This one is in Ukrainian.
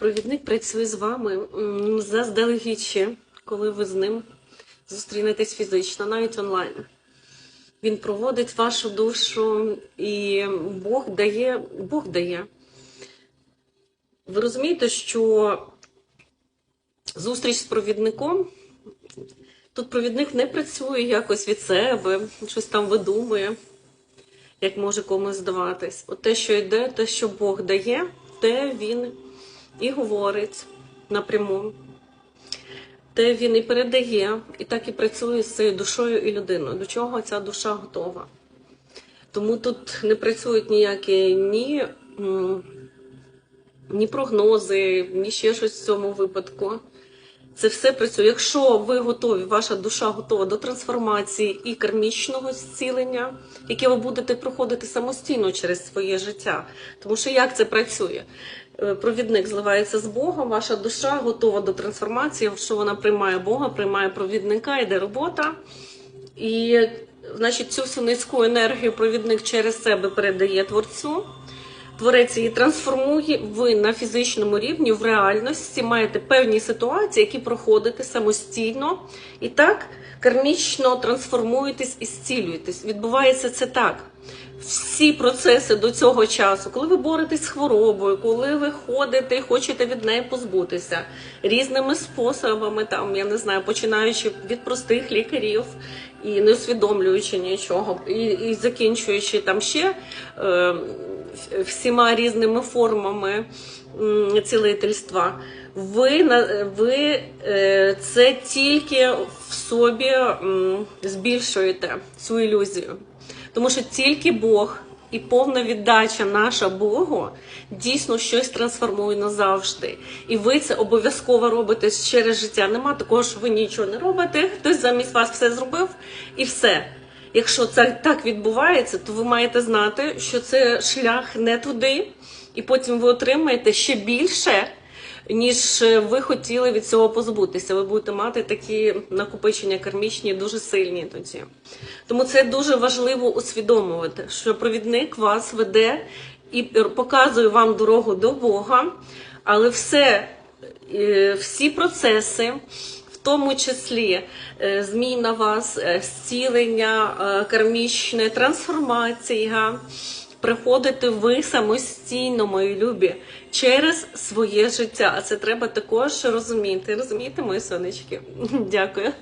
Провідник працює з вами заздалегідь ще, коли ви з ним зустрінетесь фізично, навіть онлайн. Він проводить вашу душу, і Бог дає, Бог дає. Ви розумієте, що зустріч з провідником. Тут провідник не працює якось від себе, щось там видумує, як може комусь здаватись. От те, що йде, те, що Бог дає, те він і говорить напряму. Те він і передає, і так і працює з цією душою і людиною. До чого ця душа готова. Тому тут не працюють ніякі ні, ні прогнози, ні ще щось в цьому випадку. Це все працює. Якщо ви готові, ваша душа готова до трансформації і кармічного зцілення, яке ви будете проходити самостійно через своє життя. Тому що як це працює? Е, Провідник зливається з Богом, ваша душа готова до трансформації, що вона приймає Бога, приймає провідника, йде робота. І значить, цю всю низьку енергію провідник через себе передає творцю. Творець її трансформує, ви на фізичному рівні в реальності маєте певні ситуації, які проходите самостійно, і так кармічно трансформуєтесь і зцілюєтесь. Відбувається це так. Всі процеси до цього часу, коли ви боретесь з хворобою, коли ви ходите і хочете від неї позбутися різними способами, там я не знаю, починаючи від простих лікарів і не усвідомлюючи нічого, і, і закінчуючи там ще е, всіма різними формами м, цілительства. Ви ви е, це тільки в собі м, збільшуєте цю ілюзію. Тому що тільки Бог і повна віддача наша Богу дійсно щось трансформує назавжди. І ви це обов'язково робите через життя. Нема такого, що ви нічого не робите, хтось замість вас все зробив і все. Якщо це так відбувається, то ви маєте знати, що це шлях не туди, і потім ви отримаєте ще більше, ніж ви хотіли від цього позбутися. Ви будете мати такі накопичення кармічні дуже сильні тоді. Тому це дуже важливо усвідомувати, що провідник вас веде і показує вам дорогу до Бога, але все, е, всі процеси. В тому числі е, зміна вас, е, зцілення, е, кармічне, трансформація. Приходите ви самостійно, мої любі, через своє життя. Це треба також розуміти. Розумієте, мої сонечки? Дякую.